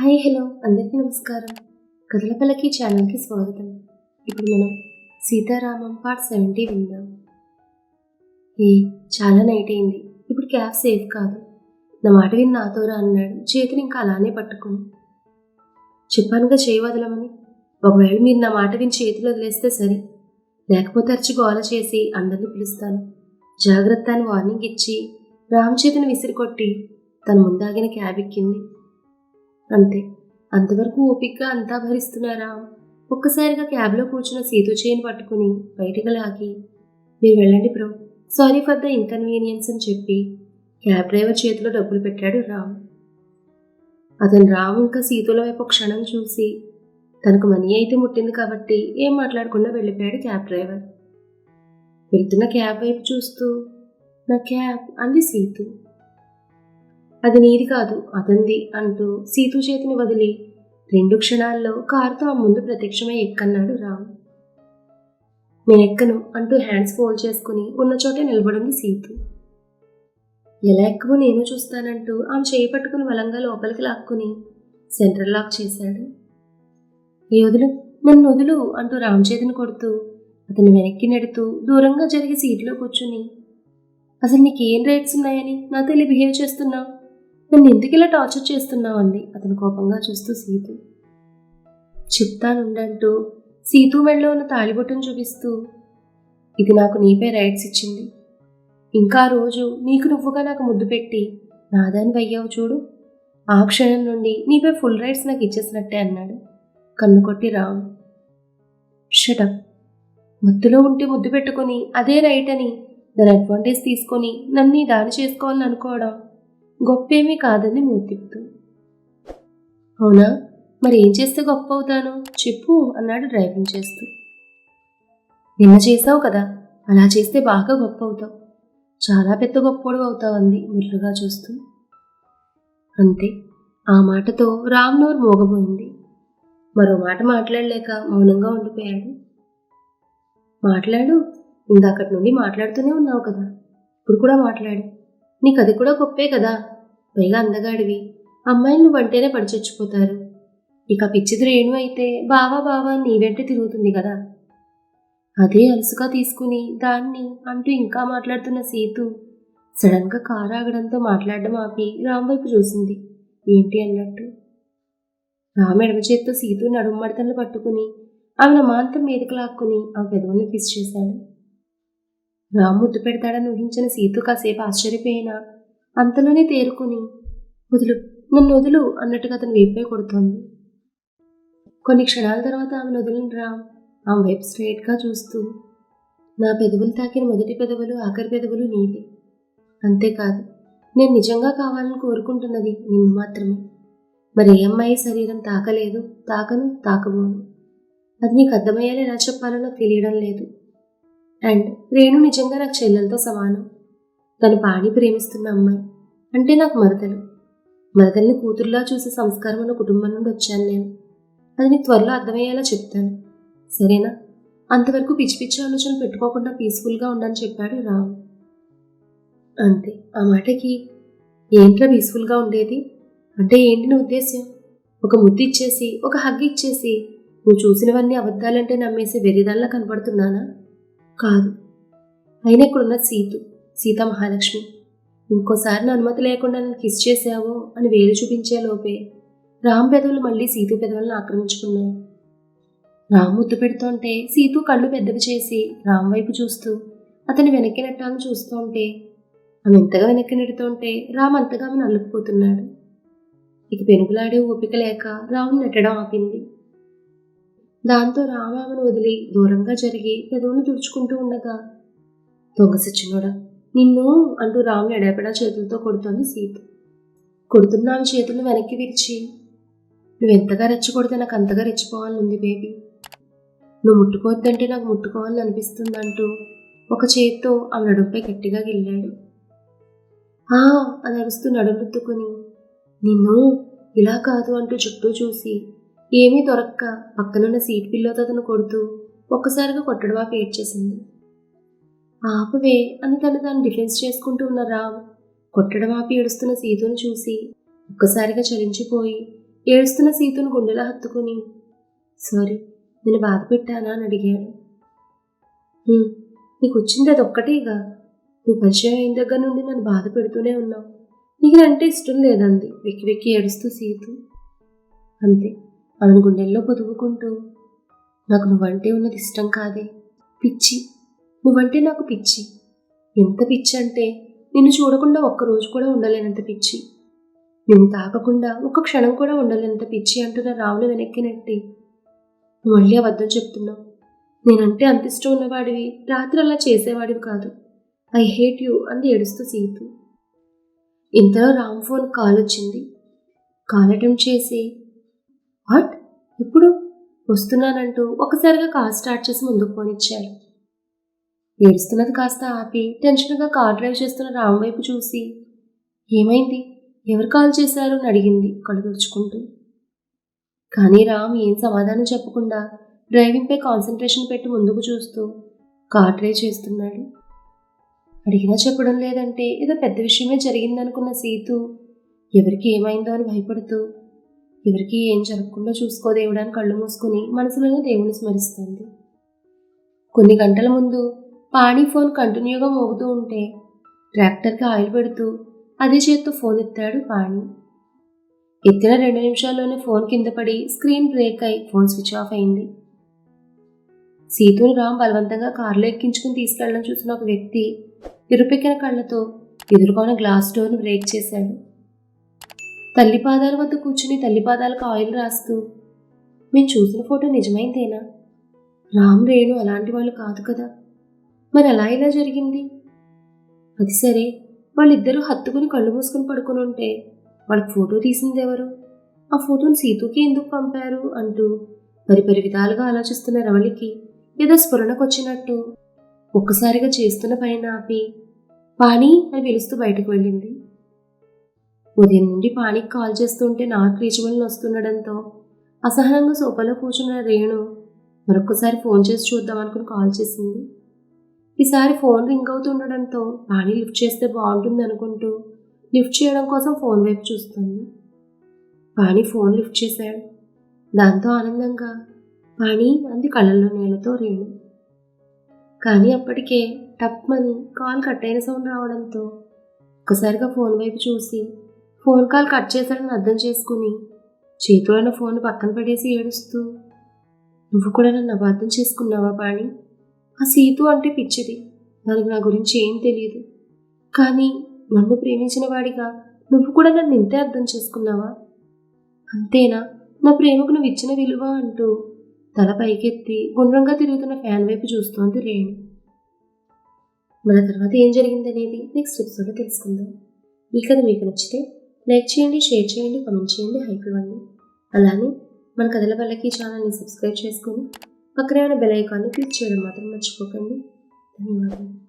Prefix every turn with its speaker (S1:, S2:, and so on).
S1: Hi hello. అందరికీ నమస్కారం. కథలపల్లకి ఛానల్కి స్వాగతం. ఇప్పుడు మనం సీతారామం పార్ట్ సెవెంటీ విందాం. ఏ చాలా నైట్ అయింది. ఇప్పుడు క్యాబ్ సేఫ్ కాదు. నా మాట విని నాతోరా అన్నాడు. చేతిని ఇంకా అలానే పట్టుకుని. చెప్పానుగా చేయి వదలమని. ఒకవేళ మీరు నా మాట విని చేతులు వదిలేస్తే సరే. లేకపోతే అరిచి గోల చేసి అందరిని పిలుస్తాను. జాగ్రత్త అని వార్నింగ్ ఇచ్చి రామ్ చేతిని విసిరికొట్టి తన ముందాగిన క్యాబ్ ఎక్కింది. అంతే. అంతవరకు ఓపిక్గా అంతా భరిస్తున్నారా? ఒక్కసారిగా క్యాబ్లో కూర్చున్న సీతు చేయిని పట్టుకుని బయటికి లాగి మీరు వెళ్ళండి bro. Sorry for the inconvenience అని చెప్పి క్యాబ్ డ్రైవర్ చేతిలో డబ్బులు పెట్టాడు రామ్. అతను రామ్ ఇంకా సీతుల వైపు ఒక క్షణం చూసి తనకు మనీ అయితే ముట్టింది కాబట్టి ఏం మాట్లాడకుండా వెళ్ళిపోయాడు క్యాబ్ డ్రైవర్. వెళ్తున్న క్యాబ్ వైపు చూస్తూ నా క్యాబ్ అంది సీతు. అది నీది కాదు అతంది అంటూ సీతు చేతిని వదిలి రెండు క్షణాల్లో కారుతో ఆ ముందు ప్రత్యక్షమై ఎక్కన్నాడు రామ్. నేను ఎక్కను అంటూ హ్యాండ్స్ ఫోల్డ్ చేసుకుని ఉన్న చోటే నిలబడింది సీతు. ఎలా ఎక్కువ నేను చూస్తానంటూ ఆమె చేయి పట్టుకుని బలంగా లోపలికి లాక్కుని సెంటర్ లాక్ చేశాడు. ఏ వదులు? నన్ను వదులు అంటూ రామ్ చేతిని కొడుతూ అతను వెనక్కి నెడుతూ దూరంగా జరిగి సీట్లో కూర్చుని అసలు నీకేం రైట్స్ ఉన్నాయని నాతో ఇలా బిహేవ్ చేస్తున్నావు నన్ను ఎందుకు ఇలా టార్చర్ చేస్తున్నావు అంది అతను కోపంగా చూస్తూ సీతు. చెప్తానుండంటూ సీతు మెడలో ఉన్న తాళిబొట్టును చూపిస్తూ. ఇది నాకు నీపై రైట్స్ ఇచ్చింది. ఇంకా ఆ రోజు నీకు నువ్వుగా నాకు ముద్దు పెట్టి నాదాని అయ్యావు చూడు. ఆ క్షణం నుండి నీపై ఫుల్ రైట్స్ నాకు ఇచ్చేసినట్టే అన్నాడు. కన్ను కొట్టి రావు షటప్ మత్తులో ఉంటే ముద్దు పెట్టుకుని అదే రైట్ అని దాని అడ్వాంటేజ్ తీసుకొని నన్ను దాడి చేసుకోవాలని అనుకోవడం. గొప్పేమీ కాదని మూతిప్తూ అవునా? మరి ఏం చేస్తే గొప్ప అవుతాను చెప్పు అన్నాడు డ్రైవింగ్ చేస్తూ. నిన్న చేసావు కదా అలా చేస్తే బాగా గొప్ప అవుతావు చాలా పెద్ద గొప్పోడు అవుతావు అంది ముర్రుగా చూస్తూ. అంతే ఆ మాటతో రామ్ నోరు మోగబోయింది. మరో మాట మాట్లాడలేక మౌనంగా ఉండిపోయాడు. మాట్లాడు ఇందాకటి నుండి మాట్లాడుతూనే ఉన్నావు కదా ఇప్పుడు కూడా మాట్లాడు. నీకు అది కూడా గొప్పే కదా. పైగా అందగాడివి. అమ్మాయిలు వంటేనే పడిచొచ్చిపోతారు. ఇక పిచ్చిది రేణు అయితే బావా బావా నీ వెంట తిరుగుతుంది కదా. అదే అలసుగా తీసుకుని దాన్ని అంటూ ఇంకా మాట్లాడుతున్న సీతు సడన్గా కారు ఆగడంతో మాట్లాడడం ఆపి రామ్ వైపు చూసింది. ఏంటి అన్నట్టు? రామ్ ఎడమ చేత్తో సీతు నడుమ్మడతలు పట్టుకుని ఆమె మాంతం మీదకి లాక్కుని ఆ పెదవులను కిస్ చేశాడు. రామ్ ముద్దు పెడతాడని ఊహించిన సీతు కాసేపు ఆశ్చర్యపోయినా. అంతలోనే తేరుకొని వదులు నన్ను వదులు అన్నట్టుగా అతను వైపే కొడుతోంది. కొన్ని క్షణాల తర్వాత ఆమె వదిలిన రామ్ ఆమె వైపు స్ట్రైట్గా చూస్తూ నా పెదవులు తాకిన మొదటి పెదవులు ఆఖరి పెదవులు నీవే. అంతేకాదు నేను నిజంగా కావాలని కోరుకుంటున్నది నిన్ను మాత్రమే. మరి ఏ అమ్మాయి శరీరం తాకలేదు తాకను తాకబోను? అది నీకు అర్థమయ్యేలా ఎలా చెప్పాలో నాకు తెలియడం లేదు. అండ్ రేణు నిజంగా నాకు చెల్లెలతో సమానం. తను పాడి ప్రేమిస్తున్న అమ్మాయి. అంటే నాకు మరదలు. మరదల్ని కూతురులా చూసే సంస్కారం ఉన్న కుటుంబం నుండి వచ్చాను నేను. అది నీకు త్వరలో అర్థమయ్యేలా చెప్తాను. సరేనా? అంతవరకు పిచ్చి పిచ్చి ఆలోచన పెట్టుకోకుండా పీస్ఫుల్గా ఉండని చెప్పాడు రామ్. అంతే. ఆ మాటకి ఏంట్రా పీస్ఫుల్గా ఉండేది? అంటే ఏంటి నీ ఉద్దేశం ఒక ముద్దు ఇచ్చేసి ఒక హగ్ ఇచ్చేసి నువ్వు చూసినవన్నీ అబద్ధాలంటే నమ్మేసి వెర్రిదాల్లా కనపడుతున్నానా? కాదు. అయినా ఇక్కడున్న సీతు సీతా మహాలక్ష్మి ఇంకోసారి నా అనుమతి లేకుండా నన్ను కిస్ చేశావో అని వేలు చూపించే లోపే రామ్ పెదవులు మళ్ళీ సీతు పెదవులను ఆక్రమించుకున్నాయి. రామ్ ముద్దు పెడుతుంటే సీతు కళ్ళు పెద్దవి చేసి రామ్ వైపు చూస్తూ అతని వెనక్కి నెట్టాలని చూస్తుంటే ఆమె ఎంతగా వెనక్కి నెడుతుంటే రామ్ అంతగా ఆమెను అల్లుకుపోతున్నాడు. ఇక పెనుగులాడే ఓపిక లేక రామ్ నెట్టడం ఆపింది. దాంతో రామామను వదిలి దూరంగా జరిగి పెదవును తుడుచుకుంటూ ఉండగా దొంగ సచ్చినోడా నిన్ను అంటూ రామ్ ఎడపడా చేతులతో కొడుతోంది సీత. కొడుతున్న ఆమె చేతులను వెనక్కి విరిచి నువ్వెంతగా రెచ్చగొడితే నాకు అంతగా రెచ్చిపోవాలనుంది బేబీ. నువ్వు ముట్టుకోవద్దంటే నాకు ముట్టుకోవాలని అనిపిస్తుంది అంటూ ఒక చేత్తో ఆమె నడుంపై గట్టిగా గిల్లాడు. ఆ అని అరుస్తూ నడుముత్తుకుని నిన్ను ఇలా కాదు అంటూ చుట్టూ చూసి ఏమీ దొరక్క. పక్కనున్న సీట్ పిల్లోతో అతను కొడుతూ ఒక్కసారిగా కొట్టడం ఏడ్చేసింది. ఆపవే అని తను తాను డిఫెన్స్ చేసుకుంటూ ఉన్న రామ్ కొట్టడమాపి ఏడుస్తున్న సీతును చూసి ఒక్కసారిగా చలించిపోయి ఏడుస్తున్న సీతును గుండెలో హత్తుకుని సారీ నేను బాధ పెట్టానా? అని అడిగాడు. నీకు వచ్చింది అది ఒక్కటేగా నువ్వు పరిచయం అయిన దగ్గర నుండి నన్ను బాధ పెడుతూనే ఉన్నావు. నీకు అంటే ఇష్టం లేదంది వెక్కి వెక్కి ఏడుస్తూ సీతు. అంతే ఆమెను గుండెల్లో పొదువుకుంటూ నాకు నువ్వంటే ఉన్నది ఇష్టం కాదే. పిచ్చి. నువ్వంటే నాకు పిచ్చి. ఎంత పిచ్చి అంటే నిన్ను చూడకుండా ఒక్కరోజు కూడా ఉండలేనంత పిచ్చి. నిన్ను తాకకుండా ఒక్క క్షణం కూడా ఉండలేనంత పిచ్చి అంటున్న రావును వెనక్కి నెట్టి. నువ్వు మళ్ళీ అబద్ధం చెప్తున్నావు. నేనంటే అంత ఇష్టం ఉన్నవాడివి రాత్రి అలా చేసేవాడివి కాదు. ఐ హేట్ యూ అని ఏడుస్తూ సీతు. ఇంతలో రామ్ ఫోన్ కాల్ వచ్చింది కాల్ అటెంప్ట్ చేసి వాట్? ఇప్పుడు వస్తున్నానంటూ ఒకసారిగా కార్ స్టార్ట్ చేసి ముందుకు పోనిచ్చారు. ఏడుస్తున్నది కాస్త ఆపి టెన్షన్గా కార్ డ్రైవ్ చేస్తున్న రామ్ వైపు చూసి ఏమైంది? ఎవరు కాల్ చేశారు? అని అడిగింది కళ్ళు కానీ రామ్ ఏం సమాధానం చెప్పకుండా డ్రైవింగ్పై కాన్సన్ట్రేషన్ పెట్టి ముందుకు చూస్తూ కార్ డ్రైవ్ చేస్తున్నాడు. అడిగినా చెప్పడం లేదంటే ఏదో పెద్ద విషయమే జరిగిందనుకున్న సీతు ఎవరికి ఏమైందో అని భయపడుతూ ఎవరికి ఏం జరగకుండా చూసుకో దేవుడాన్ని కళ్ళు మూసుకుని మనసులోనే దేవుని స్మరిస్తుంది. కొన్ని గంటల ముందు పాణి ఫోన్ కంటిన్యూగా మోగుతూ ఉంటే ట్రాక్టర్కి ఆయిల్ పెడుతూ అదే చేత్తో ఫోన్ ఎత్తాడు పాణి ఎత్తిన రెండు నిమిషాల్లోనే ఫోన్ కింద పడి స్క్రీన్ బ్రేక్ అయి ఫోన్ స్విచ్ ఆఫ్ అయింది. సీతుని రామ్ బలవంతంగా కారులో ఎక్కించుకుని తీసుకెళ్ళడం చూసిన ఒక వ్యక్తి ఇరుపెక్కిన కళ్ళతో ఎదుర్కొన్న గ్లాస్ డోర్ను బ్రేక్ చేశాడు. తల్లి పాదాల వద్ద కూర్చుని తల్లి పాదాలకు ఆయిల్ రాస్తూ మేము చూసిన ఫోటో నిజమైందేనా? రామ్ రేణు అలాంటి వాళ్ళు కాదు కదా. మరి అలా ఇలా జరిగింది? అది సరే వాళ్ళిద్దరూ హత్తుకుని కళ్ళు మూసుకుని పడుకుని ఉంటే వాళ్ళకి ఫోటో తీసింది ఎవరు? ఆ ఫోటోని సీతుకి ఎందుకు పంపారు? అంటూ పరిపరి విధాలుగా ఆలోచిస్తున్న రవళికి ఏదో స్ఫురణకొచ్చినట్టు ఒక్కసారిగా చేస్తున్న పైన ఆపి పాణి అని పిలుస్తూ బయటకు వెళ్ళింది. ఉదయం నుండి పాణికి కాల్ చేస్తుంటే నాకు రీచబుల్ వస్తుండడంతో అసహనంగా సోఫాలో కూర్చున్న రేణు మరొకసారి ఫోన్ చేసి చూద్దాం అనుకుని కాల్ చేసింది. ఈసారి ఫోన్ రింగ్ అవుతుండడంతో పాణి లిఫ్ట్ చేస్తే బాగుంటుంది అనుకుంటూ లిఫ్ట్ చేయడం కోసం ఫోన్ వైపు చూస్తుంది. పాణి ఫోన్ లిఫ్ట్ చేశాడు. దాంతో ఆనందంగా పాణి అంది కళ్ళల్లో నీళ్ళతో రేణు. కానీ అప్పటికే టప్మని కాల్ కట్ అయిన సౌండ్ రావడంతో ఒక్కసారిగా ఫోన్ వైపు చూసి ఫోన్ కాల్ కట్ చేశాడని అర్థం చేసుకుని చేతిలో ఉన్న ఫోన్ పక్కన పడేసి ఏడుస్తూ నువ్వు కూడా నన్ను అబద్ధం చేసుకున్నావా పాణి? ఆ సీతు అంటే పిచ్చిది. దానికి నా గురించి ఏం తెలియదు. కానీ నన్ను ప్రేమించిన వాడిగా నువ్వు కూడా నన్ను ఇంతే అర్థం చేసుకున్నావా? అంతేనా? నా ప్రేమకు నువ్వు ఇచ్చిన విలువ అంటూ తల పైకెత్తి గుండ్రంగా తిరుగుతున్న ఫ్యాన్ వైపు చూస్తోంది రేణు. మన తర్వాత ఏం జరిగిందనేది నెక్స్ట్ ఎపిసోడ్లో తెలుసుకుందాం. ఈ కథ మీకు నచ్చితే లైక్ చేయండి షేర్ చేయండి కమెంట్ చేయండి హైప్ ఇవ్వండి. అలానే మన కథల వల్లకి ఛానల్ని సబ్స్క్రైబ్ చేసుకొని పక్కనే ఉన్న బెల్ ఐకాన్ని క్లిక్ చేయడం మాత్రం మర్చిపోకండి. ధన్యవాదాలు.